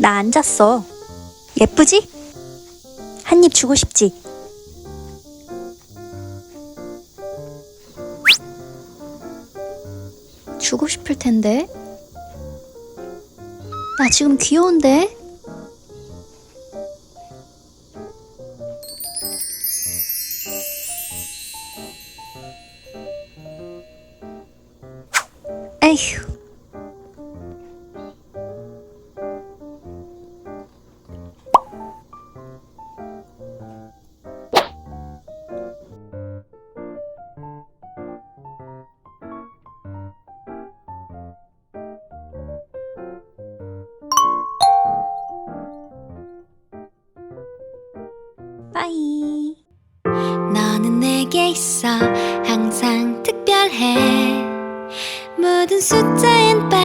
나 앉았어. 예쁘지? 한 입 주고 싶지? 주고 싶을 텐데. 나 지금 귀여운데? 에휴. 빠이. 너는 내게 있어 항상 특별해 모든 숫자엔